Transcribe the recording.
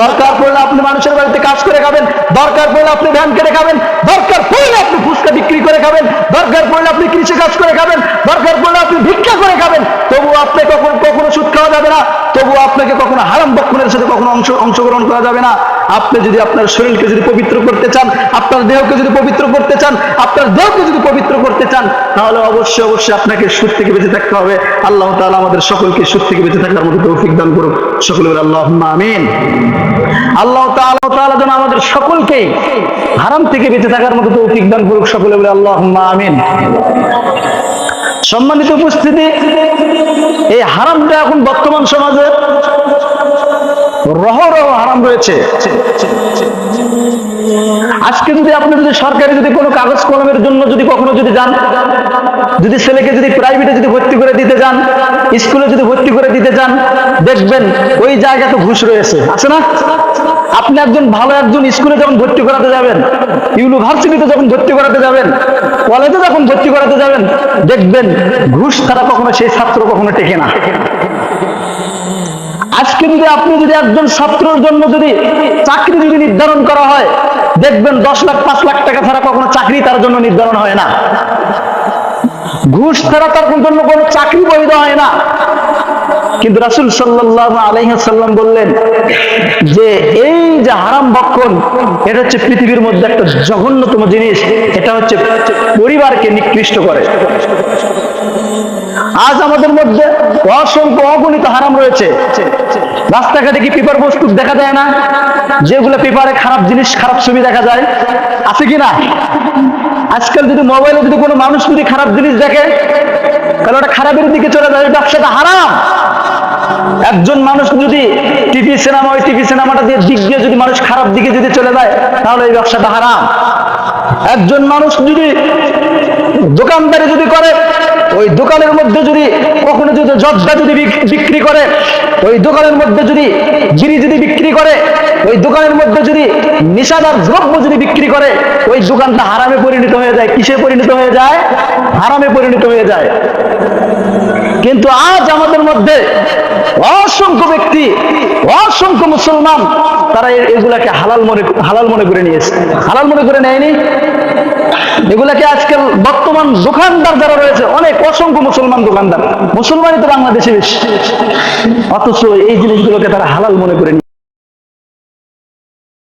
দরকার পড়লে আপনি মানুষের বাড়িতে কাজ করে খাবেন, দরকার পড়লে আপনি ধ্যান কেটে খাবেন, দরকার পড়লে আপনি ফুচকা বিক্রি করে খাবেন, দরকার পড়লে আপনি কৃষি কাজ করে খাবেন, দরকার পড়লে আপনি ভিক্ষা করে খাবেন তবু আপনি কখনো কখনো সুদ খাওয়া যাবে না তবু আপনাকে কখনো হারাম বক্ষণের সাথে কখনো অংশ অংশগ্রহণ করা যাবে না। আপনি যদি আপনার শরীরকে যদি পবিত্র করতে চান, আপনার দেহকে যদি পবিত্র করতে চান, আপনার দেহকে যদি পবিত্র করতে চান, তাহলে অবশ্যই অবশ্যই আপনাকে সুদ থেকে বেঁচে থাকতে হবে। আল্লাহ তাআলা আমাদের সকলকে সুদ থেকে বেঁচে থাকার মতো তৌফিক দান করুক। সকলে আল্লাহ আমিন। আল্লাহ তাআলা তাআলা যেন আমাদের সকলকেই হারাম থেকে বেঁচে থাকার মতো তৌফিক দান করুক। সকলে আল্লাহ আমিন। সম্মানিত উপস্থিতি, এই হারামটা এখন বর্তমান সমাজে রহ রহ হারাম রয়েছে। আজকে যদি আপনি যদি সরকারি যদি কোনো কাগজ কলমের জন্য যদি কখনো যদি যান, যদি ছেলেকে যদি প্রাইভেটে যদি ভর্তি করে দিতে যান, স্কুলে যদি ভর্তি করে দিতে যান, দেখবেন ওই জায়গাতে ঘুষ রয়েছে। আছে না? আপনি একজন ভালো একজন স্কুলে যখন ভর্তি করাতে যাবেন, ইউনিভার্সিটিতে যখন ভর্তি করাতে যাবেন, কলেজে যখন ভর্তি করাতে যাবেন, দেখবেন ঘুষ ছাড়া কখনো সেই ছাত্র কখনো টেকে না। আজকে যদি আপনি যদি একজন ছাত্রের জন্য যদি চাকরি যদি নির্ধারণ করা হয়, দেখবেন দশ লাখ, পাঁচ লাখ টাকা ছাড়া কখনো চাকরি তার জন্য নির্ধারণ হয় না। ঘুষ ছাড়া তার জন্য কোনো চাকরি বৈধ হয় না। কিন্তু রাসুল সাল্লাহ আলহাম বললেন যে, এই যে হারাম ভক্ষণ এটা হচ্ছে পৃথিবীর মধ্যে একটা জঘন্যতম জিনিস, এটা হচ্ছে পরিবারকে নিকৃষ্ট করে। আজ আমাদের মধ্যে অসংখ্য অগণিত হারাম রয়েছে। রাস্তাঘাটে কি পেপার বস্তু দেখা যায় না? যেগুলো পেপারে খারাপ জিনিস, খারাপ ছবি দেখা যায়। আছে কি না? আজকাল যদি মোবাইলে যদি কোনো মানুষ যদি খারাপ জিনিস দেখে, তাহলে ওটা খারাপের দিকে চলে যায় ব্যবসাটা হারাম। একজন মানুষ যদি টিভি সিনেমা, ওই টিভি সিনেমাটা দিয়ে দিক দিয়ে যদি মানুষ খারাপ দিকে যদি চলে যায়, তাহলে এই ব্যবসাটা হারাম। একজন মানুষ যদি দোকানদারি যদি করে, ওই দোকানের মধ্যে যদি কখনো যদি জর্দা যদি বিক্রি করে, ওই দোকানের মধ্যে যদি জিরি যদি বিক্রি করে, ওই দোকানের মধ্যে যদি নিশাদার দ্রব্য যদি বিক্রি করে, ওই দোকানটা হারামে পরিণত হয়ে যায়। কিসে পরিণত হয়ে যায়? হারামে পরিণত হয়ে যায়। কিন্তু আজ আমাদের মধ্যে অসংখ্য ব্যক্তি, অসংখ্য মুসলমান তারা এগুলাকে হালাল মনে হালাল মনে করে নিয়েছে। হালাল মনে করে নেয়নি? এগুলাকে আজকাল বর্তমান দোকানদার যারা রয়েছে, অনেক অসংখ্য মুসলমান দোকানদার। মুসলমানই তো বাংলাদেশে বেশি। অথচ এই জিনিসগুলোকে তারা হালাল মনে করে